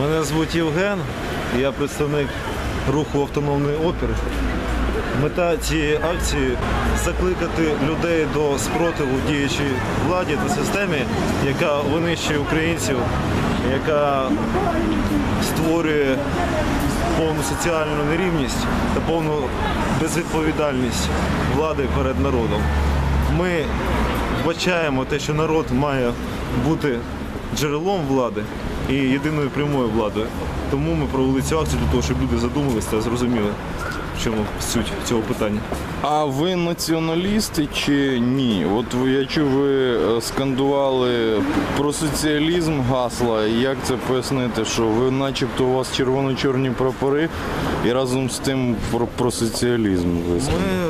Мене звуть Євген, я представник руху автономний опір. Мета цієї акції закликати людей до спротиву діючій владі та системі, яка винищує українців, яка створює повну соціальну нерівність та повну безвідповідальність влади перед народом. Ми вбачаємо те, що народ має бути джерелом влади і єдиною прямою владою. Тому ми провели цю акцію для того, щоб люди задумалися та зрозуміли, в чому суть цього питання. А ви націоналісти чи ні? От я чув, ви е, скандували про соціалізм гасла. Як це пояснити? Що ви начебто у вас червоно-чорні прапори і разом з тим про, про соціалізм ви скандували? Ми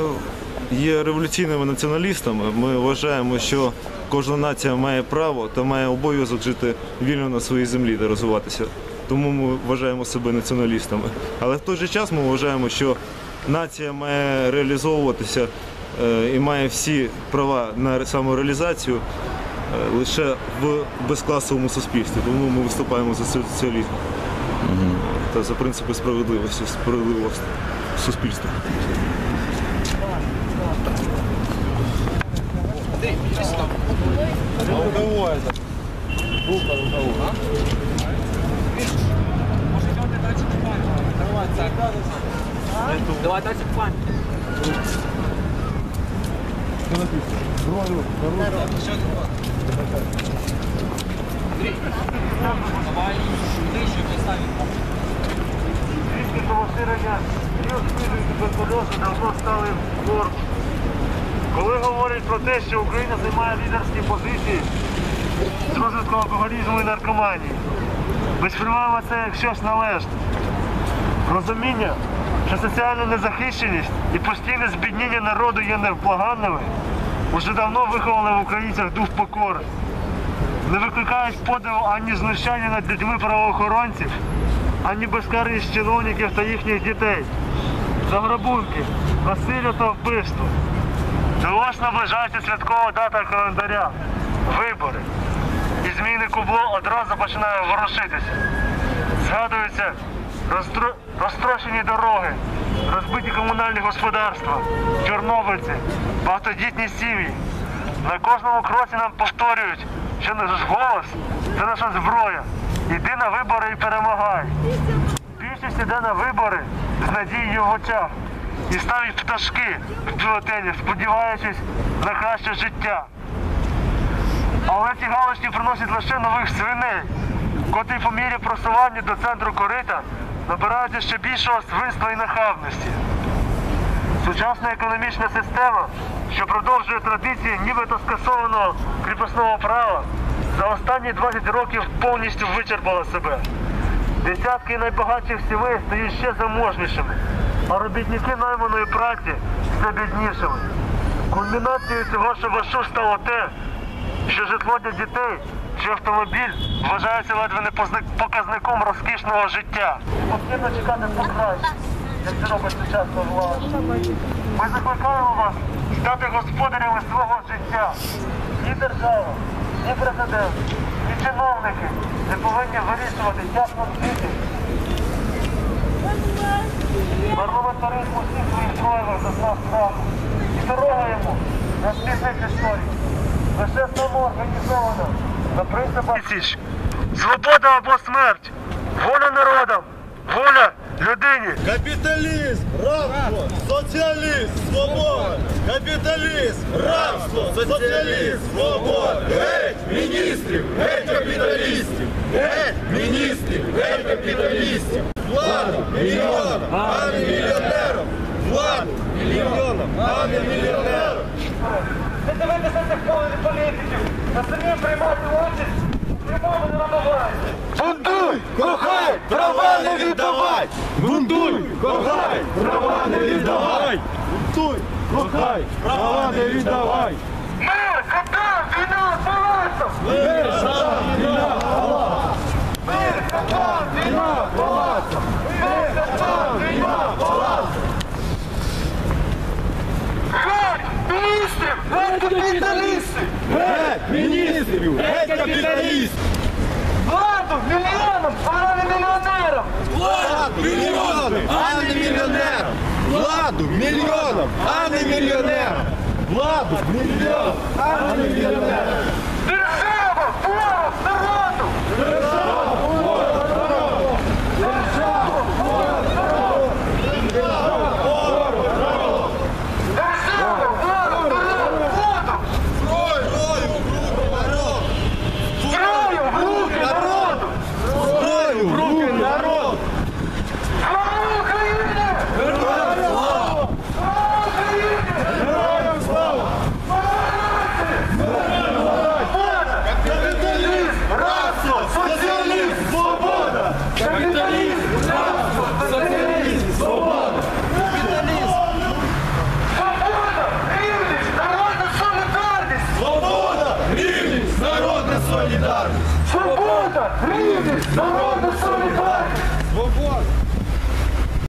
є революційними націоналістами. Ми вважаємо, що кожна нація має право та має обов'язок жити вільно на своїй землі та розвиватися. Тому ми вважаємо себе націоналістами. Але в той же час ми вважаємо, що нація має реалізовуватися е, і має всі права на самореалізацію е, лише в безкласовому суспільстві. Тому ми виступаємо за соціалізм та за принципи справедливості, справедливого суспільства. А у кого это? Бука у кого? А? Видишь? Может идем ты дальше к памяти? Давай, царь. А? Давай дальше к памяти. Что написано? Здорово, здорово. Здорово, еще здорово. Андрей, давай еще, еще не ставим. Поширення вірус і туберкульозу давно стали в норму. Коли говорять про те, що Україна займає лідерські позиції з розвитку алкоголізму і наркоманії, сприймаємо це як щось належне. Розуміння, що соціальна незахищеність і постійне збідніння народу є невблаганними, уже давно виховали в українцях дух покори. Не викликають подиву ані знущання над людьми правоохоронців, ані безкарність чиновників та їхніх дітей. Заграбунки, насилля та вбивство. Ось наближається святкова дата календаря. Вибори. І змійне кубло одразу починає ворушитися. Згадуються розтро... розтрощені дороги, розбиті комунальні господарства, чорнобильці, багатодітні сім'ї. На кожному кроці нам повторюють, що наш голос це наша зброя. Іди на вибори і перемагай. Більшість іде на вибори з надією в очах і ставить пташки в бюлетені, сподіваючись на краще життя. Але ці галочки приносять лише нових свиней, котрі по мірі просування до центру корита набираються ще більшого свинства і нахабності. Сучасна економічна система, що продовжує традиції нібито скасованого кріпосного права, за останні 20 років повністю вичерпала себе. Десятки найбагатших сімей стають ще заможнішими, а робітники найманої праці все біднішими. Кульмінацією цього шабашу стало те, що житло для дітей чи автомобіль вважається ледве не показником розкішного життя. Потрібно чекати покраще, як це робить сучасна влада. Ми закликаємо вас стати господарями свого життя. Ні держава, ні президент, ні чиновники не повинні вирішувати, нам жити. Парламентаризм у всіх своїх проявах зазнав краху. І дорога йому на спільних історій. Лише самоорганізовано на принципах Свобода або смерть. Воля народам. Воля людині. Капіталізм, рабство, соціалізм, свобода! Капіталізм, рабство, соціалізм, свобода! Геть міністрів, геть капіталістів! Геть міністрів, геть капіталістів! Владу мільйонам, а не мільйонерам! Владу мільйонам, а не мільйонерам! Не дивитися цих політиків, а самі приймати участь. Прямому не набувається. Бунтуй, кохай, права не віддавай! Кохай, права не віддавай! Бунтуй, кохай, права не віддавай! Ми капітан, війна, палацом! Ми за війна, палац! Ми капітан, війна, палац! Ми капітан, війна, палац! Геть! Міністрів! Геть капіталістів! Геть міністрів, геть капіталістів! Владу мільйоном, а не мільйонером! Владу мільйоном, а не мільйонером! Владу мільйоном, а не мільйонером! Владу мільйон! а не мільйонером! Держава, право, народу! Солідарність! народу! Свобода,